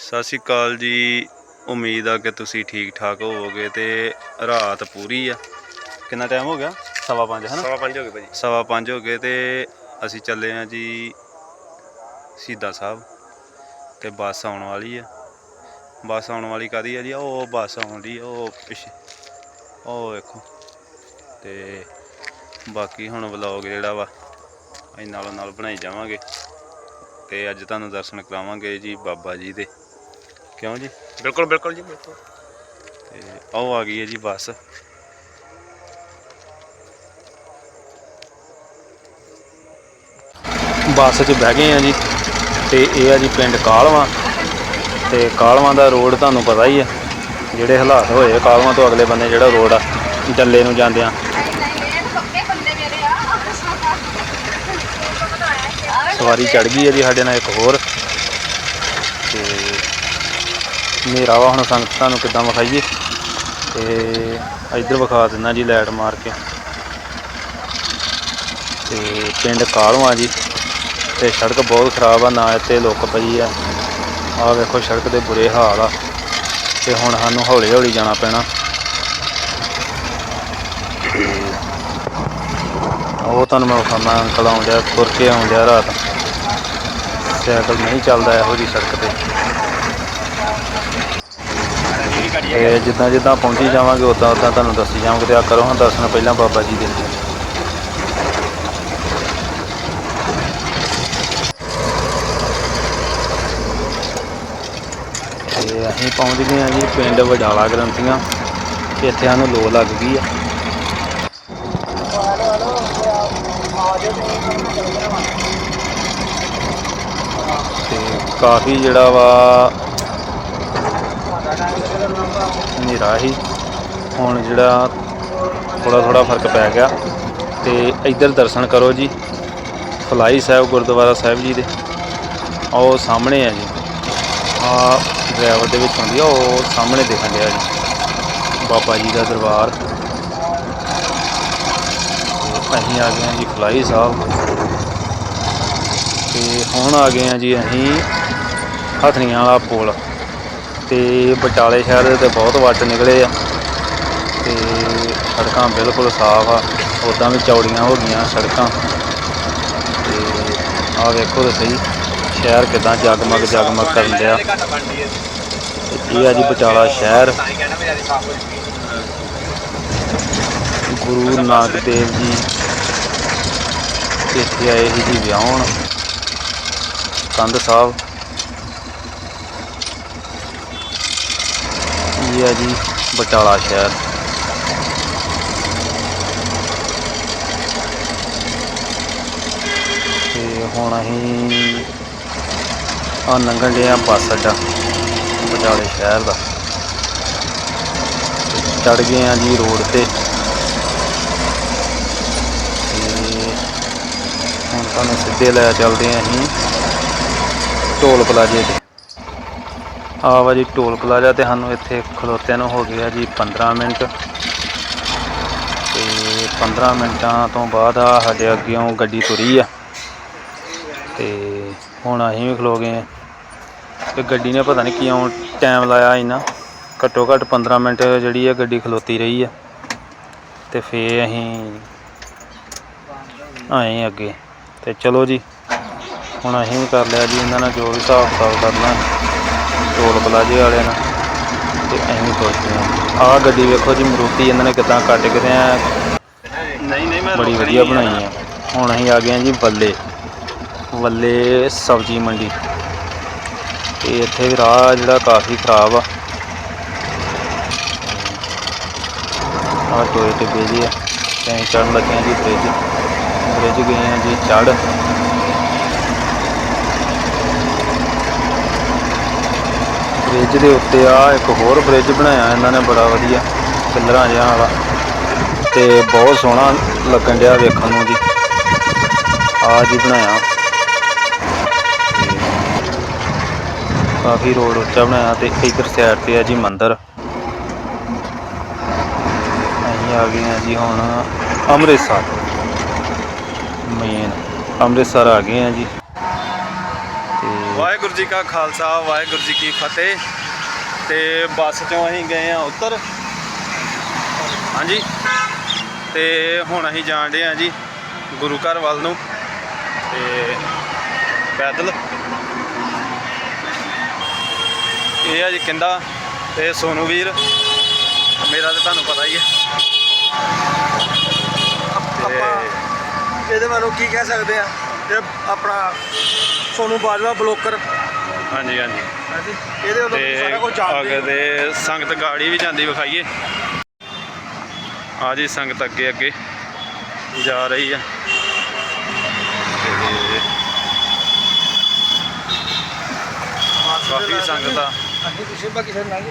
ਸਤਿ ਸ਼੍ਰੀ ਅਕਾਲ ਜੀ। ਉਮੀਦ ਆ ਕਿ ਤੁਸੀਂ ਠੀਕ ਠਾਕ ਹੋਵੋਗੇ ਤੇ ਰਾਤ ਪੂਰੀ ਆ। ਕਿੰਨਾ ਟਾਈਮ ਹੋ ਗਿਆ? ਸਵਾ ਪੰਜ ਹੈ ਨਾ? ਸਵਾ ਪੰਜ ਹੋ ਗਏ ਭਾਜੀ। ਸਵਾ ਪੰਜ ਹੋ ਗਏ ਤੇ ਅਸੀਂ ਚੱਲੇ ਆ ਜੀ ਸਿੱਧਾ ਸਾਹਿਬ ਤੇ ਬੱਸ ਆਉਣ ਵਾਲੀ ਆ। ਬੱਸ ਆਉਣ ਵਾਲੀ ਕਾਦੀ ਆ ਜੀ? ਉਹ ਬੱਸ ਆਉਂਦੀ ਆ ਉਹ ਪਿੱਛੇ। ਉਹ ਵੇਖੋ। ਤੇ ਬਾਕੀ ਹੁਣ ਵਲੌਗ ਜਿਹੜਾ ਵਾ ਅਸੀਂ ਨਾਲੋਂ ਨਾਲ ਬਣਾਈ ਜਾਵਾਂਗੇ। ਤੇ ਅੱਜ ਤੁਹਾਨੂੰ ਦਰਸ਼ਨ ਕਰਾਵਾਂਗੇ ਜੀ ਬਾਬਾ ਜੀ ਦੇ। ਕਿਉਂ ਜੀ? ਬਿਲਕੁਲ ਬਿਲਕੁਲ ਜੀ ਬਿਲਕੁਲ। ਤੇ ਆਓ ਆ ਗਈ ਹੈ ਜੀ ਬੱਸ। ਬੱਸ 'ਚ ਬਹਿ ਗਏ ਆ ਜੀ ਤੇ ਇਹ ਆ ਜੀ ਪਿੰਡ ਕਾਲਵਾ। ਤੇ ਕਾਲਵਾ ਦਾ ਰੋਡ ਤੁਹਾਨੂੰ ਪਤਾ ਹੀ ਆ ਜਿਹੜੇ ਹਾਲਾਤ ਹੋਏ ਕਾਲਵਾ ਤੋਂ ਅਗਲੇ ਬੰਨੇ ਜਿਹੜਾ ਰੋਡ ਆ ਡੱਲੇ ਨੂੰ ਜਾਂਦੇ ਆ ਸਵਾਰੀ ਚੜ ਗਈ ਹੈ ਜੀ ਸਾਡੇ ਨਾਲ ਇੱਕ ਹੋਰ ਤੇ ਹਨੇਰਾ ਵਾ, ਹੁਣ ਸਾਨੂੰ ਤੁਹਾਨੂੰ ਕਿੱਦਾਂ ਵਿਖਾਈਏ? ਤੇ ਇੱਧਰ ਵਿਖਾ ਦਿੰਦਾ ਜੀ ਲਾਈਟ ਮਾਰ ਕੇ। ਤੇ ਪਿੰਡ ਕਾਲਵਾ ਜੀ? ਤੇ ਸੜਕ ਬਹੁਤ ਖਰਾਬ ਆ, ਨਾ ਇੱਥੇ ਲੁੱਕ ਪਈ ਆ। ਆਹ ਵੇਖੋ, ਸੜਕ ਦੇ ਬੁਰੇ ਹਾਲ ਆ। ਤੇ ਹੁਣ ਸਾਨੂੰ ਹੌਲੀ ਹੌਲੀ ਜਾਣਾ ਪੈਣਾ। ਤੇ ਉਹ ਤੁਹਾਨੂੰ ਮੈਂ ਵਿਖਾਉਣਾ, ਅੰਕਲ ਆਉਂਦਿਆ ਤੁਰ ਕੇ ਆਉਂਦਿਆ ਰਾਤ। ਸਾਈਕਲ ਨਹੀਂ ਚੱਲਦਾ ਇਹੋ ਜੀ ਸੜਕ ਤੇ। ਤੇ ਜਿੱਦਾਂ ਜਿੱਦਾਂ ਪਹੁੰਚੀ ਜਾਵਾਂਗੇ ਉਦਾਂ ਉਦਾਂ ਤੁਹਾਨੂੰ ਦੱਸੀ ਜਾਵਾਂਗੇ ਤੇ ਆ ਕਰੋ ਹਾਂ ਦਰਸ਼ਨ ਪਹਿਲਾਂ ਬਾਬਾ ਜੀ ਦੇ। ਤੇ ਅਸੀਂ ਪਹੁੰਚ ਗਏ ਹਾਂ ਜੀ ਪਿੰਡ ਵਡਾਲਾ ਗ੍ਰੰਥੀਆਂ ਇੱਥੇ ਸਾਨੂੰ ਲੋ ਲੱਗ ਗਈ ਆ। ਤੇ ਕਾਫੀ ਜਿਹੜਾ ਵਾ ਹਨੇਰਾ ਹੀ ਹੁਣ ਜਿਹੜਾ ਥੋੜਾ ਥੋੜਾ ਫ਼ਰਕ ਪੈ ਗਿਆ ਤੇ ਇੱਧਰ ਦਰਸ਼ਨ ਕਰੋ ਜੀ, ਫਲਾਈ ਸਾਹਿਬ, ਗੁਰਦੁਆਰਾ ਸਾਹਿਬ ਜੀ ਦੇ। ਉਹ ਸਾਹਮਣੇ ਆ ਜੀ। ਆ ਡਰਾਈਵਰ ਦੇ ਵਿੱਚ ਹੁੰਦੀ ਆ, ਉਹ ਸਾਹਮਣੇ ਦਿਖਣ ਡਿਆ ਜੀ। ਬਾਬਾ ਜੀ ਦਾ ਦਰਬਾਰ। ਅਸੀਂ ਆ ਗਏ ਹਾਂ ਜੀ ਫਲਾਈ ਸਾਹਿਬ। ਤੇ ਹੁਣ ਆ ਗਏ ਹਾਂ ਜੀ ਅਸੀਂ ਹਥਨੀਆਂ ਵਾਲਾ ਪੁਲ। ਤੇ ਬਟਾਲੇ ਸ਼ਹਿਰ ਦੇ ਤੇ ਬਹੁਤ ਵੱਟ ਨਿਕਲੇ ਆ। ਤੇ ਸੜਕਾਂ ਬਿਲਕੁਲ ਸਾਫ਼ ਆ। ਉਦਾਂ ਵੀ ਚੌੜੀਆਂ ਹੋ ਗਈਆਂ ਸੜਕਾਂ। ਤੇ ਆਹ ਵੇਖੋ ਤੇ ਸਹੀ, ਸ਼ਹਿਰ ਕਿਦਾਂ ਜਗਮਗ ਜਗਮਗ ਕਰਨ ਡਿਆ। ਤੇ ਇਹ ਆ ਜੀ ਬਟਾਲਾ ਸ਼ਹਿਰ। ਗੁਰੂ ਨਾਨਕ ਦੇਵ ਜੀ। ਇੱਥੇ ਆਏ ਸੀ ਜੀ ਵਿਆਹਣ। ਕੰਧ ਸਾਹਿਬ ਇਹ ਹੈ ਜੀ, ਬਟਾਲਾ ਸ਼ਹਿਰ। ਤੇ ਹੁਣ ਅਸੀਂ ਆ ਲੰਘਣ ਦੇ ਆ ਬੱਸ ਅੱਡਾ, ਬਟਾਲੇ ਸ਼ਹਿਰ ਦਾ। ਚੜ ਗਏ ਆ ਜੀ ਰੋਡ ਤੇ। ਤੇ ਹੁਣ ਤੁਹਾਨੂੰ ਸਿੱਧੇ ਲੈ ਚੱਲਦੇ ਆ ਅਸੀਂ ਟੋਲ ਪਲਾਜ਼ੇ ਤੇ। ਆ ਵਾ ਜੀ ਟੋਲ ਪਲਾਜ਼ਾ ਤੇ ਸਾਨੂੰ ਇੱਥੇ ਖਲੋਤਿਆਂ ਨੂੰ ਹੋ ਗਿਆ ਜੀ 15 ਮਿੰਟ। ਤੇ 15 ਮਿੰਟਾਂ ਤੋਂ ਬਾਅਦ ਆ ਸਾਡੇ ਅੱਗੇੋਂ ਗੱਡੀ ਤੁਰੀ ਆ। ਤੇ ਹੁਣ ਅਸੀਂ ਵੀ ਖਲੋ ਗਏ ਆ। ਤੇ ਗੱਡੀ ਨੇ ਪਤਾ ਨਹੀਂ ਕਿਉਂ ਟਾਈਮ ਲਾਇਆ ਇੰਨਾ। ਘੱਟੋ ਘੱਟ 15 ਮਿੰਟ ਜਿਹੜੀ ਆ ਗੱਡੀ ਖਲੋਤੀ ਰਹੀ ਆ। ਤੇ ਫੇਰ ਅਸੀਂ ਆਏ ਅੱਗੇ। ਤੇ ਚਲੋ ਜੀ, ਹੁਣ ਅਸੀਂ ਵੀ ਕਰ ਲਿਆ ਜੀ ਇਹਨਾਂ ਨਾਲ ਜੋ ਵੀ ਹਿਸਾਬ ਕਿਤਾਬ ਕਰਨਾ ਟੋਲ ਪਲਾਜ਼ੇ ਵਾਲਿਆਂ ਨਾਲ। ਤੇ ਅਸੀਂ ਪਹੁੰਚੇ ਹਾਂ। ਆਹ ਗੱਡੀ ਵੇਖੋ ਜੀ ਮਰੂਤੀ ਇਹਨਾਂ ਨੇ ਕਿਦਾਂ ਕੱਟ ਕੇ ਤੇ ਐਂ ਨਹੀਂ ਨਹੀਂ ਮੈਂ ਬੜੀ ਵਧੀਆ ਬਣਾਈ ਆ। ਹੁਣ ਅਸੀਂ ਆ ਗਏ ਹਾਂ ਜੀ ਬੱਲੇ ਬੱਲੇ ਸਬਜ਼ੀ ਮੰਡੀ। ਤੇ ਇੱਥੇ ਵੀ ਰਾਹ ਜਿਹੜਾ ਕਾਫੀ ਖਰਾਬ ਆ। ਆ ਟੋਏ ਤੇ ਬੇਜੀ ਆ। ਤੇ ਅਸੀਂ ਚੜ੍ਹਨ ਲੱਗੇ ਹਾਂ ਜੀ ਬ੍ਰਿਜ ਬ੍ਰਿਜ ਗਏ ਹਾਂ ਜੀ ਚੜ੍ਹ। ਬ੍ਰਿਜ ਦੇ ਉੱਤੇ ਆ, ਇੱਕ ਹੋਰ ਬ੍ਰਿਜ ਬਣਾਇਆ, ਇਹਨਾਂ ਨੇ ਬੜਾ ਵਧੀਆ, ਪਿੱਲਰਾਂ ਜਿਹਾ ਵਾਲਾ। ਤੇ ਬਹੁਤ ਸੋਹਣਾ ਲੱਗਣ ਡਿਆ ਵੇਖਣ ਨੂੰ ਜੀ। ਆ ਜੀ ਬਣਾਇਆ। ਕਾਫੀ ਰੋਡ ਉੱਚਾ ਬਣਾਇਆ ਤੇ ਇਧਰ ਸਾਈਡ ਤੇ ਆ ਜੀ ਮੰਦਿਰ। ਅਸੀਂ ਆ ਗਏ ਆ ਜੀ ਹੁਣ ਅੰਮ੍ਰਿਤਸਰ। ਮੇਨ ਅੰਮ੍ਰਿਤਸਰ ਆ ਗਏ ਆ ਜੀ। ਵਾਹਿਗੁਰੂ ਜੀ ਕਾ ਖਾਲਸਾ, ਵਾਹਿਗੁਰੂ ਜੀ ਕੀ ਫਤਿਹ। ਤੇ ਬੱਸ ਚੋਂ ਅਸੀਂ ਗਏ ਆ ਉੱਤਰ। ਹਾਂਜੀ। ਤੇ ਹੁਣ ਅਸੀਂ ਜਾਣ ਰਹੇ ਆ ਜੀ ਗੁਰੂ ਘਰ ਵੱਲ ਨੂੰ। ਤੇ ਪੈਦਲ। ਇਹ ਆ ਜੀ ਕਿੰਦਾ ਤੇ ਸੋਨੂ ਵੀਰ ਮੇਰਾ ਤਾਂ ਤੁਹਾਨੂੰ ਪਤਾ ਹੀ ਹੈ ਤੇ ਇਹਦੇ ਬਾਰੇ ਕੀ ਕਹਿ ਸਕਦੇ ਆ? ਇਹ ਆਪਣਾ ਸੋਨੂ ਬਾਜਵਾ ਬਲੋਕਰ। ਹਾਂਜੀ ਹਾਂਜੀ। ਹਾਂਜੀ। ਇਹਦੇ ਵੱਲੋਂ ਸਾਰਾ ਕੁਝ ਜਾਣਦੇ ਅੱਗੇ ਦੇ ਸੰਗਤ ਗਾੜੀ ਵੀ ਜਾਂਦੀ ਵਿਖਾਈਏ। ਆ ਜੀ ਸੰਗਤ ਅੱਗੇ ਅੱਗੇ ਜਾ ਰਹੀ ਆ। ਕਾਫੀ ਸੰਗਤ ਆ ਅਸੀਂ ਪਿੱਛੇ ਬਾਕੀ ਸਾਰੇ ਲੰਘ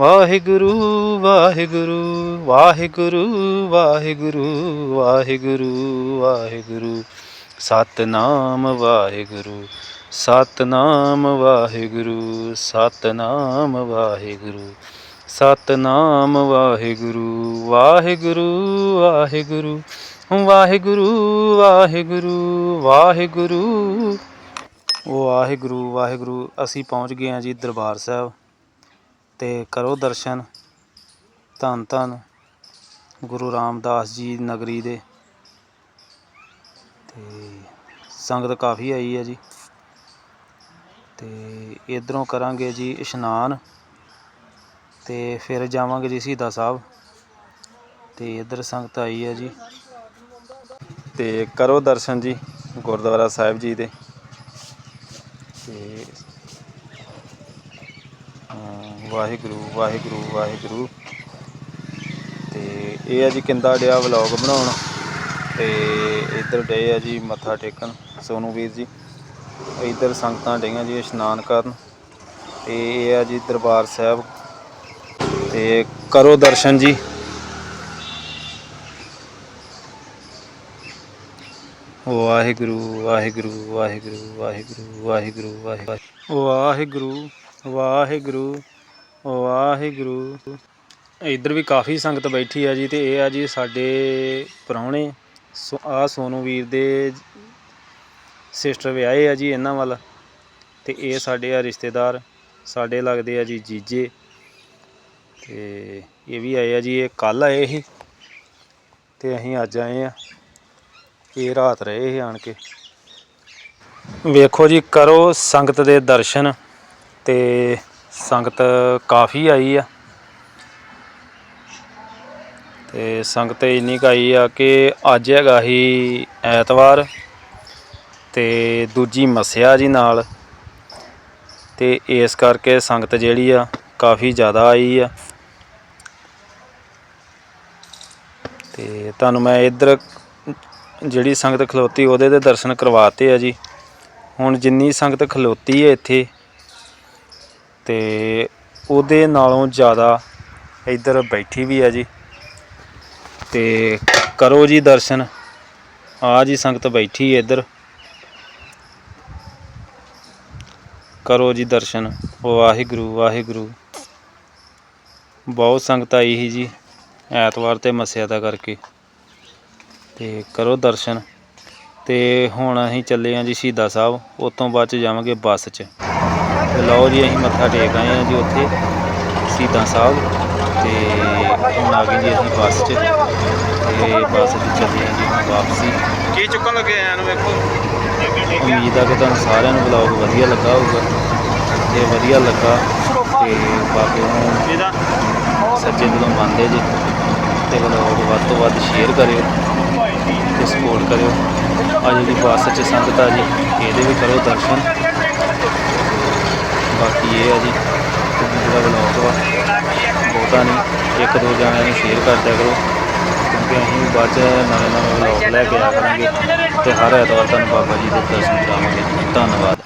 ਵਾਹਿਗੁਰੂ ਵਾਹਿਗੁਰੂ ਵਾਹਿਗੁਰੂ ਵਾਹਿਗੁਰੂ ਵਾਹਿਗੁਰੂ ਵਾਹਿਗੁਰੂ। ਸਤਨਾਮ ਵਾਹਿਗੁਰੂ ਸਤਨਾਮ ਵਾਹਿਗੁਰੂ ਸਤਨਾਮ ਵਾਹਿਗੁਰੂ। ਸਤਨਾਮ ਵਾਹਿਗੁਰੂ ਵਾਹਿਗੁਰੂ ਵਾਹਿਗੁਰੂ ਵਾਹਿਗੁਰੂ ਵਾਹਿਗੁਰੂ ਵਾਹਿਗੁਰੂ। ਵਾਹਿਗੁਰੂ ਵਾਹਿਗੁਰੂ, ਅਸੀਂ ਪਹੁੰਚ ਗਏ ਹਾਂ ਜੀ ਦਰਬਾਰ ਸਾਹਿਬ। ਤੇ ਕਰੋ ਦਰਸ਼ਨ ਧੰਨ ਧੰਨ ਗੁਰੂ ਰਾਮਦਾਸ ਜੀ ਨਗਰੀ ਦੇ। ਤੇ ਸੰਗਤ ਕਾਫੀ ਆਈ ਹੈ ਜੀ। ਤੇ ਇਧਰੋਂ ਕਰਾਂਗੇ ਜੀ ਇਸ਼ਨਾਨ ਤੇ ਫਿਰ ਜਾਵਾਂਗੇ ਜੀ ਸ਼ਹੀਦਾਂ ਸਾਹਿਬ। ਤੇ ਇਧਰ ਸੰਗਤ ਆਈ ਹੈ ਜੀ। ਤੇ ਕਰੋ ਦਰਸ਼ਨ ਜੀ ਗੁਰਦੁਆਰਾ ਸਾਹਿਬ ਜੀ ਦੇ। ਤੇ ਵਾਹਿਗੁਰੂ ਵਾਹਿਗੁਰੂ ਵਾਹਿਗੁਰੂ। ਤੇ ਇਹ ਆ ਜੀ ਕਿੰਦਾ ਡਿਆ ਵਲੌਗ ਬਣਾਉਣ। ਤੇ ਇੱਧਰ ਡੇ ਆ ਜੀ ਮੱਥਾ ਟੇਕਣ ਸੋਨੂ ਵੀਰ ਜੀ। ਇੱਧਰ ਸੰਗਤਾਂ ਡਈਆਂ ਜੀ ਇਸ਼ਨਾਨ ਕਰਨ। ਤੇ ਇਹ ਆ ਜੀ ਦਰਬਾਰ ਸਾਹਿਬ। ਤੇ ਕਰੋ ਦਰਸ਼ਨ ਜੀ। ਵਾਹਿਗੁਰੂ ਵਾਹਿਗੁਰੂ ਵਾਹਿਗੁਰੂ ਵਾਹਿਗੁਰੂ ਵਾਹਿਗੁਰੂ ਵਾਹਿਗੁਰੂ। ਵਾਹਿਗੁਰੂ ਵਾਹਿਗੁਰੂ। ਵਾਹਿਗੁਰੂ। ਇੱਧਰ ਵੀ ਕਾਫੀ ਸੰਗਤ ਬੈਠੀ ਆ ਜੀ ਤੇ ਇਹ ਆ ਜੀ ਸਾਡੇ ਪ੍ਰਾਹੁਣੇ ਆ ਸੋਨੂ ਵੀਰ ਦੇ ਸਿਸਟਰ ਵਿਆਹੇ ਆ ਜੀ ਇਹਨਾਂ ਵੱਲ ਤੇ ਇਹ ਸਾਡੇ ਆ ਰਿਸ਼ਤੇਦਾਰ, ਸਾਡੇ ਲੱਗਦੇ ਆ ਜੀ ਜੀਜੇ ਤੇ ਇਹ ਵੀ ਆਏ ਆ ਜੀ, ਇਹ ਕੱਲ ਆਏ ਸੀ ਤੇ ਅਸੀਂ ਅੱਜ ਆਏ ਆ, ਇਹ ਰਾਤ ਰਹੇ ਸੀ ਆਣ ਕੇ। ਵੇਖੋ ਜੀ, ਕਰੋ ਸੰਗਤ ਦੇ ਦਰਸ਼ਨ ਤੇ ਸੰਗਤ ਕਾਫੀ ਆਈ ਆ। ਤੇ ਸੰਗਤ ਇੰਨੀ ਕੁ ਆਈ ਆ ਕਿ ਅੱਜ ਹੈਗਾ ਹੀ ਐਤਵਾਰ ਤੇ ਦੂਜੀ ਮੱਸਿਆ ਜੀ ਨਾਲ। ਤੇ ਇਸ ਕਰਕੇ ਸੰਗਤ ਜਿਹੜੀ ਆ ਕਾਫੀ ਜ਼ਿਆਦਾ ਆਈ ਆ। ਤੇ ਤੁਹਾਨੂੰ ਮੈਂ ਇੱਧਰ ਜਿਹੜੀ ਸੰਗਤ ਖਲੋਤੀ ਉਹਦੇ ਦੇ ਦਰਸ਼ਨ ਕਰਵਾਤੇ ਆ ਜੀ। ਹੁਣ ਜਿੰਨੀ ਸੰਗਤ ਖਲੋਤੀ ਹੈ ਇੱਥੇ ਤੇ ਉਹਦੇ ਨਾਲੋਂ ਜ਼ਿਆਦਾ ਇੱਧਰ ਬੈਠੀ ਵੀ ਆ ਜੀ। ਤੇ ਕਰੋ ਜੀ ਦਰਸ਼ਨ। ਆ ਜੀ ਸੰਗਤ ਬੈਠੀ ਇੱਧਰ। ਕਰੋ ਜੀ ਦਰਸ਼ਨ। ਵਾਹਿਗੁਰੂ ਵਾਹਿਗੁਰੂ। ਬਹੁਤ ਸੰਗਤ ਆਈ ਸੀ ਜੀ ਐਤਵਾਰ ਤੇ ਮੱਸਿਆ ਦਾ ਕਰਕੇ। ਤੇ ਕਰੋ ਦਰਸ਼ਨ। ਤੇ ਹੁਣ ਅਸੀਂ ਚੱਲੇ ਹਾਂ ਜੀ ਸ਼ਹੀਦਾਂ ਸਾਹਿਬ। ਉਸ ਤੋਂ ਬਾਅਦ ਚ ਜਾਵਾਂਗੇ ਬੱਸ 'ਚ। ਤੇ ਲਓ ਜੀ ਅਸੀਂ ਮੱਥਾ ਟੇਕ ਆਏ ਹਾਂ ਜੀ ਉੱਥੇ ਸ਼ਹੀਦਾਂ ਸਾਹਿਬ। ਤੇ ਹੁਣ ਆ ਗਏ ਜੀ ਅਸੀਂ ਬੱਸ 'ਚ। ਤੇ ਬੱਸ 'ਚ ਚੱਲੇ ਹਾਂ ਜੀ ਹੁਣ ਵਾਪਸੀ। ਕੀ ਚੁੱਕਣ ਲੱਗੇ ਆਂ ਨੂੰ ਵੇਖੋ? ਉਮੀਦ ਆ ਕਿ ਤੁਹਾਨੂੰ ਸਾਰਿਆਂ ਨੂੰ ਵਲੌਗ ਵਧੀਆ ਲੱਗਾ ਹੋਊਗਾ। ਜੇ ਵਧੀਆ ਲੱਗਾ। ਤੇ ਬਾਕੀ ਨੂੰ ਸੱਚੇ ਦਿਲੋਂ ਮੰਨਦੇ ਜੀ। ਤੇ ਵਲੌਗ ਵੱਧ ਤੋਂ ਵੱਧ ਸ਼ੇਅਰ ਕਰਿਓ ਤੇ ਸਪੋਰਟ ਕਰਿਓ। ਆ ਜਿਹੜੀ ਬੱਸ 'ਚ ਸੰਗਤ ਆ ਜੀ ਇਹਦੇ ਵੀ ਕਰੋ ਦਰਸ਼ਨ। ਬਾਕੀ ਇਹ ਆ ਜੀ ਜਿਹੜਾ ਵਲੌਗ ਵਾ ਬਹੁਤਾ ਨਹੀਂ, ਇੱਕ ਦੋ ਜਾਣਿਆਂ ਨੂੰ ਸ਼ੇਅਰ ਕਰ ਦਿਆ ਕਰੋ, ਕਿਉਂਕਿ ਅਸੀਂ ਬਾਅਦ 'ਚ ਨਵੇਂ ਨਵੇਂ ਵਲੌਗ ਲੈ ਕੇ ਆਇਆ ਕਰਾਂਗੇ ਤੇ ਹਰ ਐਤਵਾਰ ਤੁਹਾਨੂੰ ਬਾਬਾ ਜੀ ਦੇ ਦਰਸ਼ਨ ਕਰਾਵਾਂਗੇ। ਧੰਨਵਾਦ।